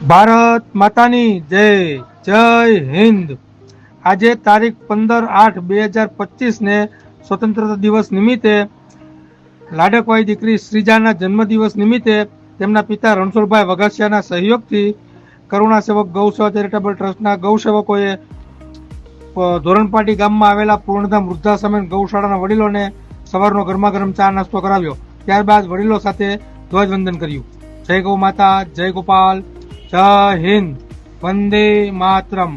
ભારત માતાની જય જય હિન્દ. આજે તારીખ પંદર આઠ બે હજાર પચીસને સ્વતંત્રતા દિવસ નિમિત્તે લાડકવાઈ દીકરી શ્રીજાના જન્મદિવસ નિમિત્તે તેમના પિતા રણછોડભાઈ વઘાસિયાના સહયોગથી કરુણા સેવક ગૌસેવા ચેરિટેબલ ટ્રસ્ટના ગૌસેવકોએ ધોરણપાટી ગામમાં આવેલા પૂર્ણધામ વૃદ્ધાશ્રમ ગૌશાળાના વડીલોને સવારનો ગરમા ગરમ ચા નાસ્તો કરાવ્યો. ત્યારબાદ વડીલો સાથે ધ્વજવંદન કર્યું. જય ગૌ માતા, જય ગોપાલ. જય હિન્દ વંદે માતરમ